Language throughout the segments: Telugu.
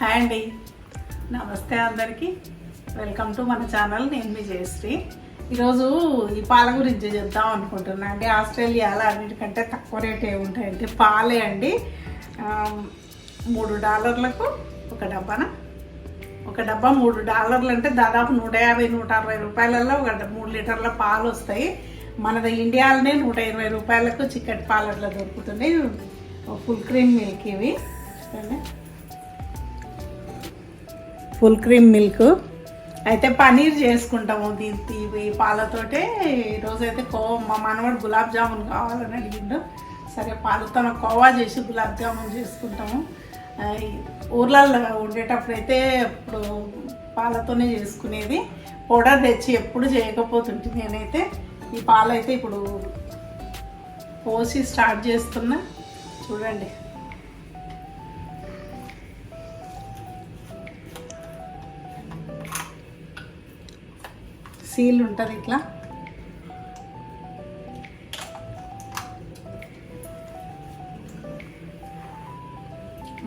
హాయ్ అండి. నమస్తే అందరికీ. వెల్కమ్ టు మన ఛానల్. నేను మీ జయశ్రీ. ఈరోజు ఈ పాల గురించి చెప్దాం అనుకుంటున్నా అండి. ఆస్ట్రేలియాలో అన్నిటికంటే తక్కువ రేట్ ఏముంటాయంటే పాలే అండి. మూడు డాలర్లకు ఒక డబ్బాన? ఒక డబ్బా మూడు డాలర్లు అంటే దాదాపు నూట యాభై నూట అరవై రూపాయలలో ఒక మూడు లీటర్ల పాలు వస్తాయి. మనది ఇండియాలోనే నూట ఇరవై రూపాయలకు చిక్కటి పాలు దొరుకుతుంది ఫుల్ క్రీమ్ మిల్క్ ఇవి. Full cream milk. అయితే పనీర్ చేసుకుంటాము దీ- ఈ పాలతోటే. ఈరోజు అయితే కోవా మా మనవాడు గులాబ్ జామున్ కావాలని అడిగిండు. సరే పాలతో కోవా చేసి గులాబ్ జామున్ చేసుకుంటాము. ఊర్లలో ఉండేటప్పుడు అయితే ఇప్పుడు పాలతోనే చేసుకునేది. పౌడర్ తెచ్చి ఎప్పుడు చేయకపోతుంటే నేనైతే ఈ పాలు అయితే ఇప్పుడు పోసి స్టార్ట్ చేస్తున్నా. చూడండి. సీల్ ఉంటుంది ఇట్లా.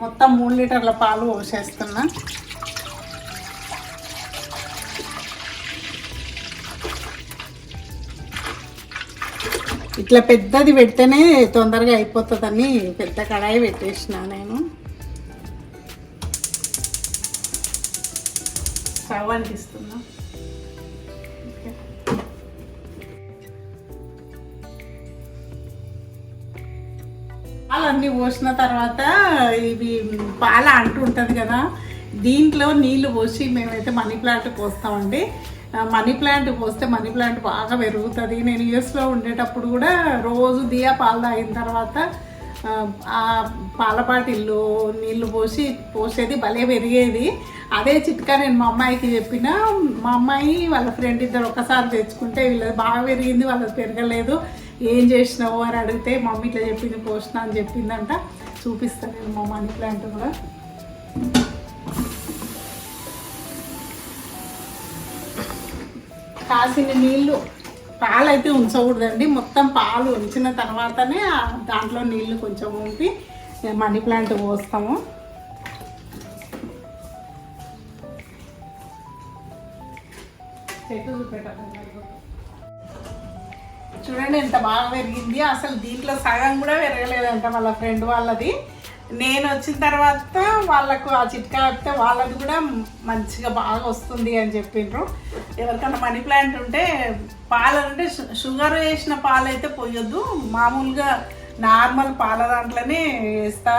మొత్తం మూడు లీటర్ల పాలు పోసేస్తున్నా. ఇట్లా పెద్దది పెడితేనే తొందరగా అయిపోతుందని పెద్ద కడాయి పెట్టేసిన నేను. స్టవ్ అంటిస్తున్నా. పాలు అన్ని పోసిన తర్వాత ఇవి పాల అంటూ ఉంటుంది కదా దీంట్లో నీళ్ళు పోసి మేమైతే మనీ ప్లాంట్ పోస్తామండి. మనీ ప్లాంట్ పోస్తే మనీ ప్లాంట్ బాగా పెరుగుతుంది. నేను యూఎస్లో ఉండేటప్పుడు కూడా రోజు దియా పాలు తాగిన తర్వాత ఆ, పాలపాటిల్లు నీళ్ళు పోసి పోసేది భలే పెరిగేది. అదే చిట్కా నేను మా అమ్మాయికి చెప్పిన మా అమ్మాయి వాళ్ళ ఫ్రెండ్ ఇద్దరు ఒకసారి తెచ్చుకుంటే వీళ్ళది బాగా పెరిగింది వాళ్ళది పెరగలేదు. ఏం చేసినావు అని అడిగితే మమ్మీ ఇట్లా చెప్పింది పోసిన అని చెప్పిందంట. చూపిస్తాను నేను మా మనీ ప్లాంట్ కూడా. కాసిన నీళ్ళు పాలు అయితే ఉంచకూడదండి. మొత్తం పాలు ఉంచిన తర్వాతనే దాంట్లో నీళ్ళు కొంచెం ఉంపి మనీ ప్లాంట్ పోస్తాము. చెట్టు చూపెట్టకుండా చూడండి ఎంత బాగా పెరిగింది. అసలు దీంట్లో సగం కూడా పెరగలేదంట వాళ్ళ ఫ్రెండ్ వాళ్ళది. నేను వచ్చిన తర్వాత వాళ్ళకు ఆ చిట్కా చెప్తే వాళ్ళది కూడా మంచిగా బాగా వస్తుంది అని చెప్పిండ్రు ఎవరికైనా మనీ ప్లాంట్ ఉంటే పాలు అంటే షుగర్ వేసిన పాలు అయితే పోయొద్దు. మామూలుగా నార్మల్ పాల దాంట్లోనే వేస్తా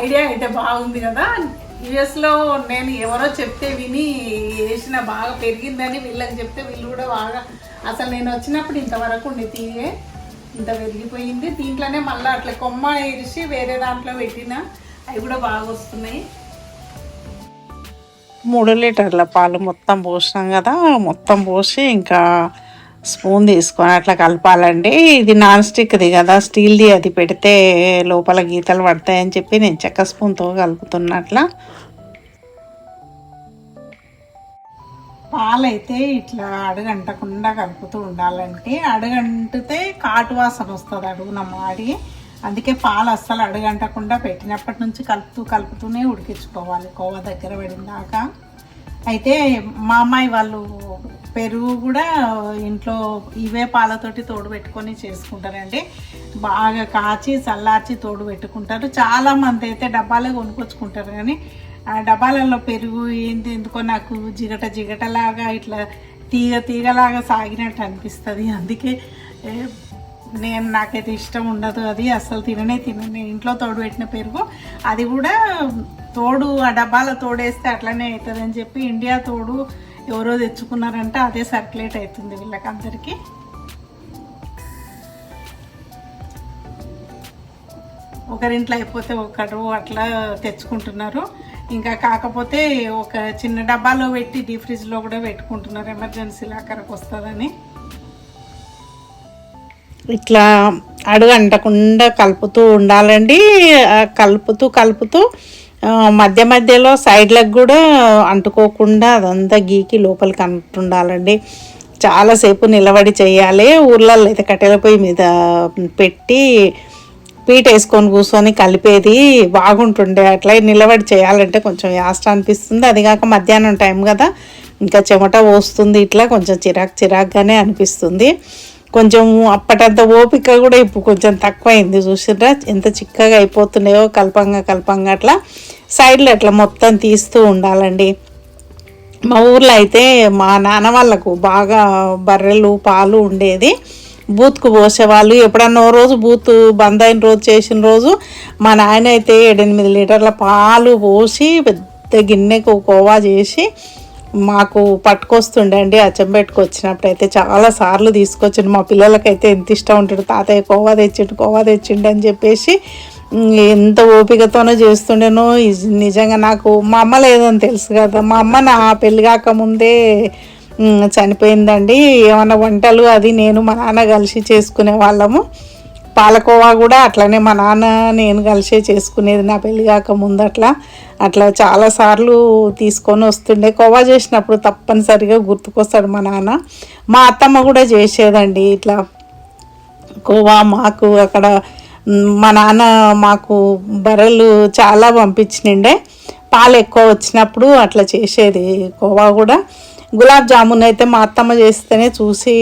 ఐడియా అయితే బాగుంది కదా. యుఎస్లో నేను ఎవరో చెప్తే విని వేసిన బాగా పెరిగిందని వీళ్ళకి చెప్తే వీళ్ళు కూడా బాగా అసలు నేను వచ్చినప్పుడు ఇంతవరకు ఉండి తీయే. ఇంత పెరిగిపోయింది. దీంట్లోనే మళ్ళీ అట్లా కొమ్మ ఇరిసి వేరే దాంట్లో పెట్టిన అవి కూడా బాగా వస్తున్నాయి. మూడు లీటర్ల పాలు మొత్తం పోసినాం కదా. మొత్తం పోసి ఇంకా స్పూన్ తీసుకొని అట్లా కలపాలండి. ఇది నాన్ స్టిక్ది కదా స్టీల్ది అది పెడితే లోపల గీతలు పడతాయని చెప్పి నేను చెక్క స్పూన్తో కలుపుతున్నా అట్లా. పాలైతే ఇట్లా అడుగంటకుండా కలుపుతూ ఉండాలంటే అడుగంటితే కాటు వాసన వస్తుంది అడుగున మాడి. అందుకే పాలు అస్సలు అడుగంటకుండా పెట్టినప్పటి నుంచి కలుపుతూ కలుపుతూనే ఉడికించుకోవాలి. కోవ దగ్గర పడిన దాకా. అయితే మా అమ్మాయి వాళ్ళు పెరుగు కూడా ఇంట్లో ఇవే పాలతోటి తోడు పెట్టుకొని చేసుకుంటారండి. బాగా కాచి చల్లార్చి తోడు పెట్టుకుంటారు. చాలామంది అయితే డబ్బాలే కొనుక్కొచ్చుకుంటారు కానీ ఆ డబ్బాలలో పెరుగు ఏంటి ఎందుకో నాకు జిగట జిగటలాగా ఇట్లా తీగ తీగలాగా సాగినట్టు అనిపిస్తుంది. అందుకే నేను నాకైతే ఇష్టం ఉండదు అది అసలు తిననే తినను. నేను ఇంట్లో తోడు పెట్టిన పెరుగు అది కూడా తోడు ఆ డబ్బాలో తోడేస్తే అట్లనే అవుతుంది అని చెప్పి ఇండియా తోడు ఎవరో తెచ్చుకున్నారంటే అదే సర్క్యులేట్ అవుతుంది వీళ్ళకందరికీ. ఒకరింట్లో అయిపోతే ఒకరు అట్లా తెచ్చుకుంటున్నారు. ఇంకా కాకపోతే ఒక చిన్న డబ్బాలో పెట్టి డీ ఫ్రిడ్జ్లో కూడా పెట్టుకుంటున్నారు ఎమర్జెన్సీ లాకరకు వస్తుందని. ఇట్లా అడుగు అంటకుండా కలుపుతూ ఉండాలండి. కలుపుతూ కలుపుతూ మధ్య మధ్యలో సైడ్లకు కూడా అంటుకోకుండా అదంతా గీకి లోపలికి అంటుండాలండి. చాలాసేపు నిలబడి చేయాలి. ఊర్లలో అయితే కట్టెల పొయ్యి మీద పెట్టి పీట వేసుకొని కూర్చొని కలిపేది బాగుంటుండే. అట్లా నిలబడి చేయాలంటే కొంచెం యాస్ట్ అనిపిస్తుంది. అది కాక మధ్యాహ్నం టైం కదా. ఇంకా చెమట పోస్తుంది. ఇట్లా కొంచెం చిరాకు చిరాకుగానే అనిపిస్తుంది. కొంచెం అప్పటంత ఓపిక కూడా ఇప్పుడు కొంచెం తక్కువైంది చూసిరా ఎంత చిక్కగా అయిపోతున్నాయో కల్పంగా కల్పంగా అట్లా సైడ్లో అట్లా మొత్తం తీస్తూ ఉండాలండి. మా ఊర్లో అయితే మా నాన్న వాళ్ళకు బాగా బర్రెలు పాలు ఉండేది. బూత్కు పోసేవాళ్ళు. ఎప్పుడన్నా ఓ రోజు బూత్ బంద్ అయిన రోజు చేసిన రోజు మా నాయన అయితే ఏడెనిమిది లీటర్ల పాలు పోసి పెద్ద గిన్నెకు కోవా చేసి మాకు పట్టుకొస్తుండే అండి అచ్చంబెట్టుకు వచ్చినప్పుడు అయితే చాలా సార్లు తీసుకొచ్చిండు. మా పిల్లలకైతే ఎంత ఇష్టం ఉంటాడు తాతయ్య కోవా తెచ్చిండు కోవా తెచ్చిండు అని చెప్పేసి ఎంత ఓపికతోనో చేస్తుండేనో. నిజంగా నాకు మా అమ్మ లేదని తెలుసు కదా. మా అమ్మ నా పెళ్ళి కాకముందే ముందే చనిపోయిందండి. ఏమైనా వంటలు అది నేను మా నాన్న కలిసి చేసుకునే వాళ్ళము. పాలకోవా కూడా అట్లనే మా నాన్న నేను కలిసే చేసుకునేది నా పెళ్ళి కాక ముందు అట్లా. అట్లా చాలాసార్లు తీసుకొని వస్తుండే. కోవా చేసినప్పుడు తప్పనిసరిగా గుర్తుకొస్తాడు మా నాన్న. మా అత్తమ్మ కూడా చేసేదండి ఇట్లా. కోవా మాకు అక్కడ మా నాన్న మాకు బర్రెలు చాలా పంపించిండే పాలు ఎక్కువ వచ్చినప్పుడు అట్లా చేసేది కోవా కూడా. గులాబ్ జామున్ అయితే మా అత్తమ్మ చేస్తేనే చూసి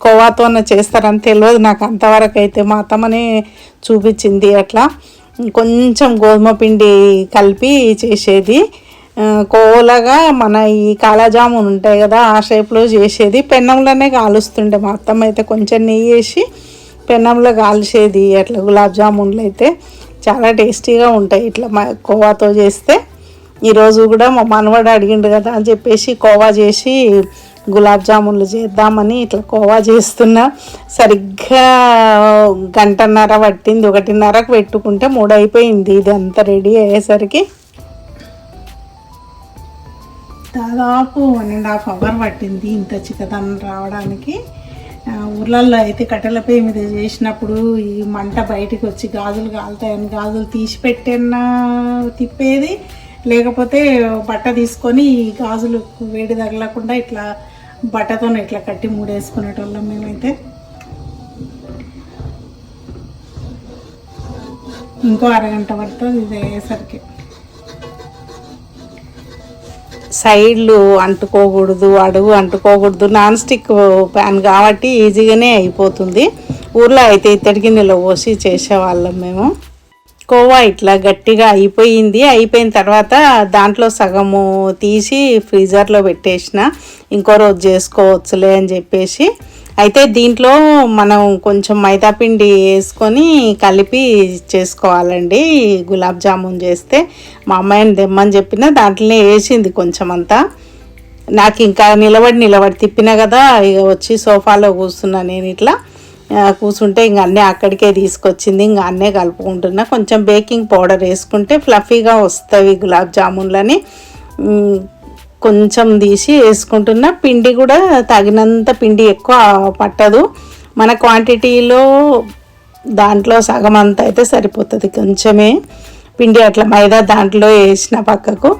కోవాతో చేస్తారని తెలియదు నాకు అంతవరకు అయితే. మా అత్తమ్మనే చూపించింది అట్లా. కొంచెం గోధుమ పిండి కలిపి చేసేది. ఆ, కోలగా మన ఈ కాలాజామున్ ఉంటాయి కదా ఆ షేప్లో చేసేది. పెన్నంలోనే కాలుస్తుండే మా అత్తమ్మ అయితే. కొంచెం నెయ్యి వేసి పెన్నంలో కాల్చేది అట్లా గులాబ్ జామున్లు అయితే. చాలా టేస్టీగా ఉంటాయి ఇట్లా మా కోవాతో చేస్తే. ఈరోజు కూడా మా మనవాడు అడిగిండు కదా అని చెప్పేసి కోవా చేసి గులాబ్ జామున్లు చేద్దామని ఇట్లా కోవా చేస్తున్నా. సరిగ్గా గంటన్నర పట్టింది ఒకటిన్నరకు పెట్టుకుంటే మూడైపోయింది ఇది అంతా రెడీ అయ్యేసరికి దాదాపు వన్ అండ్ హాఫ్ అవర్ పట్టింది ఇంత చిక్కదనం రావడానికి. ఊర్లలో అయితే కట్టెల మీద చేసినప్పుడు ఈ మంట బయటికి వచ్చి గాజులు కాలుతాయని గాజులు తీసి పెట్టిన తిప్పేది. లేకపోతే బట్ట తీసుకొని ఈ గాజులు వేడి తగలకుండా ఇట్లా బట్టతో ఇట్లా కట్టి మూడేసుకునేటోళ్ళం మేమైతే. ఇంకో అరగంట పడుతుంది ఇది అయ్యేసరికి. సైడ్లు అంటుకోకూడదు అడుగు అంటుకోకూడదు నాన్ స్టిక్ ప్యాన్ కాబట్టి ఈజీగానే అయిపోతుంది. ఊర్లో అయితే ఇత్తడి గిన్నెలో పోసి చేసేవాళ్ళం మేము. కోవా ఇట్లా గట్టిగా అయిపోయింది. అయిపోయిన తర్వాత దాంట్లో సగము తీసి ఫ్రీజర్లో పెట్టేసిన. ఇంకో రోజు చేసుకోవచ్చులే అని చెప్పేసి. అయితే దీంట్లో మనం కొంచెం మైదాపిండి వేసుకొని కలిపి చేసుకోవాలండి. గులాబ్ జామున్ చేస్తే. మా అమ్మాయిని దెమ్మని చెప్పిన దాంట్లోనే వేసింది కొంచెం అంతా. నాకు ఇంకా నిలబడి నిలబడి తిప్పిన కదా ఇక వచ్చి సోఫాలో కూర్చున్నా నేను ఇట్లా. కూర్చుంటే ఇంక అన్నీ అక్కడికే తీసుకొచ్చింది ఇంకా అన్నే కలుపుకుంటున్నా. కొంచెం బేకింగ్ పౌడర్ వేసుకుంటే ఫ్లఫీగా వస్తాయి గులాబ్ జామున్లని. కొంచెం తీసి వేసుకుంటున్నా. పిండి కూడా తగినంత పిండి ఎక్కువ పట్టదు. మన క్వాంటిటీలో దాంట్లో సగం అంత అయితే సరిపోతుంది కొంచెమే. పిండి అట్లా మైదా దాంట్లో వేసిన పక్కకు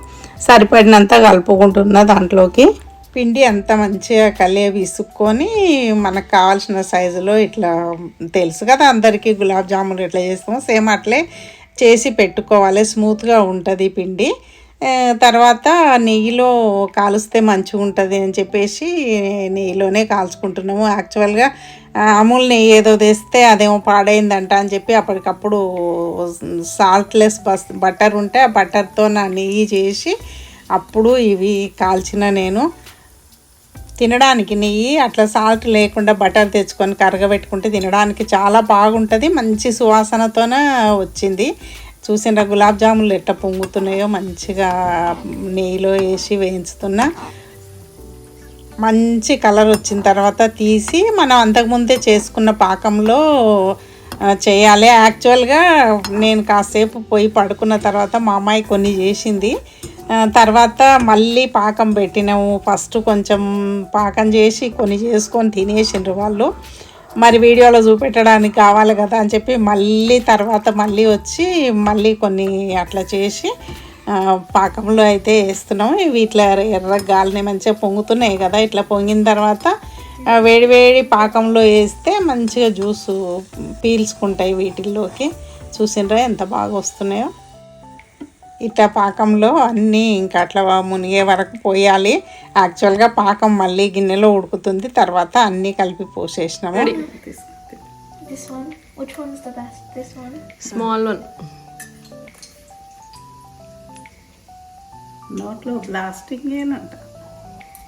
సరిపడినంత కలుపుకుంటున్నా దాంట్లోకి. పిండి అంత మంచిగా కలియ విసుక్కొని మనకు కావాల్సిన సైజులో ఇట్లా తెలుసు కదా అందరికీ గులాబ్ జామున్ ఇట్లా చేస్తాము సేమ్ అట్లే చేసి పెట్టుకోవాలి. స్మూత్గా ఉంటుంది పిండి. తర్వాత నెయ్యిలో కాలుస్తే మంచిగా ఉంటుంది అని చెప్పేసి నెయ్యిలోనే కాల్చుకుంటున్నాము. యాక్చువల్గా అమూల్ నెయ్యి ఏదో తెస్తే అదేమో పాడైందంట అని చెప్పి అప్పటికప్పుడు సాల్ట్లెస్ బస్ బటర్ ఉంటే ఆ బటర్తో నా నెయ్యి చేసి అప్పుడు ఇవి కాల్చిన నేను. తినడానికి నెయ్యి అట్లా సాల్ట్ లేకుండా బటర్ తెచ్చుకొని కరగబెట్టుకుంటే తినడానికి చాలా బాగుంటుంది. మంచి సువాసనతోనే వచ్చింది. చూసిన గులాబ్ జాములు ఎట్ట పొంగుతున్నాయో మంచిగా నెయ్యిలో వేసి వేయించుతున్నా. మంచి కలర్ వచ్చిన తర్వాత తీసి మనం అంతకుముందే చేసుకున్న పాకంలో చేయాలి. యాక్చువల్గా నేను కాసేపు పోయి పడుకున్న తర్వాత మా అమ్మాయి కొన్ని చేసింది. తర్వాత మళ్ళీ పాకం పెట్టినాము. ఫస్ట్ కొంచెం పాకం చేసి కొన్ని చేసుకొని తినేసిండ్రు వాళ్ళు. మరి వీడియోలో చూపెట్టడానికి కావాలి కదా అని చెప్పి మళ్ళీ తర్వాత మళ్ళీ వచ్చి మళ్ళీ కొన్ని అట్లా చేసి పాకంలో అయితే వేస్తున్నాం ఇవి ఇట్లా ఎర్ర గాలిని మంచిగా పొంగుతున్నాయి కదా. ఇట్లా పొంగిన తర్వాత వేడివేడి వేడి వేడి పాకంలో వేస్తే మంచిగా జ్యూస్ పీల్చుకుంటాయి వీటిల్లోకి. చూసిండ్రా ఎంత బాగా వస్తున్నాయో. ఇట్లా పాకంలో అన్నీ ఇంకా అట్లా మునిగే వరకు పోయాలి. యాక్చువల్గా పాకం మళ్ళీ గిన్నెలో ఉడుకుతుంది. తర్వాత అన్నీ కలిపి పోసేసినాము. This one. Which one's the best? This one. Small one. నోట్లో బ్లాస్టింగ్ ఏనంట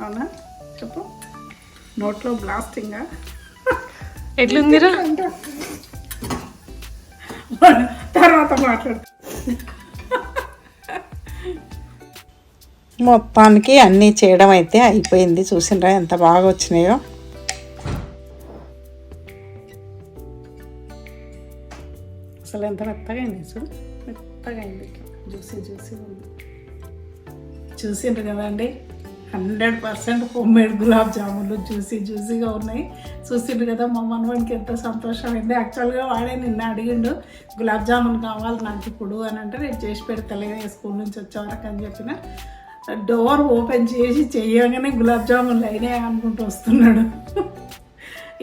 అవునా? చెప్పు. నోట్లో బ్లాస్టింగా ఎట్లుందిరా? తర్వాత మాట్లాడు. మొత్తానికి అన్నీ చేయడం అయితే అయిపోయింది. చూసిండ్రా ఎంత బాగా వచ్చినాయో. అసలు ఎంత మెత్తగా అయింది చూడు. మెత్తగా అయింది. జ్యూసీ జ్యూసీ ఉంది. చూసిండ్రు కదండి హండ్రెడ్ పర్సెంట్ హోమ్ మేడ్ గులాబ్ జామున్లు జ్యూసీ జ్యూసీగా ఉన్నాయి. చూసిండ్రు కదా మా మనవానికి ఎంత సంతోషమైంది యాక్చువల్గా వాడే నిన్న అడిగిండు గులాబ్ జామున్ కావాలి నాకు ఇప్పుడు అని అంటే నేను చేసి పెడతలే స్కూల్ నుంచి వచ్చే వరకు అని చెప్పిన. డోర్ ఓపెన్ చేసి చేయగానే గులాబ్ జామున్ లైనే అనుకుంటూ వస్తున్నాడు.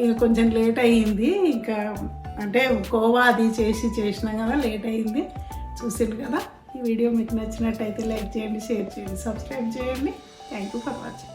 ఇక కొంచెం లేట్ అయ్యింది. ఇంకా అంటే కోవా అది చేసి చేసినా కదా లేట్ అయ్యింది. చూసిండు కదా. ఈ వీడియో మీకు నచ్చినట్టయితే లైక్ చేయండి షేర్ చేయండి సబ్స్క్రైబ్ చేయండి. Thank you for watching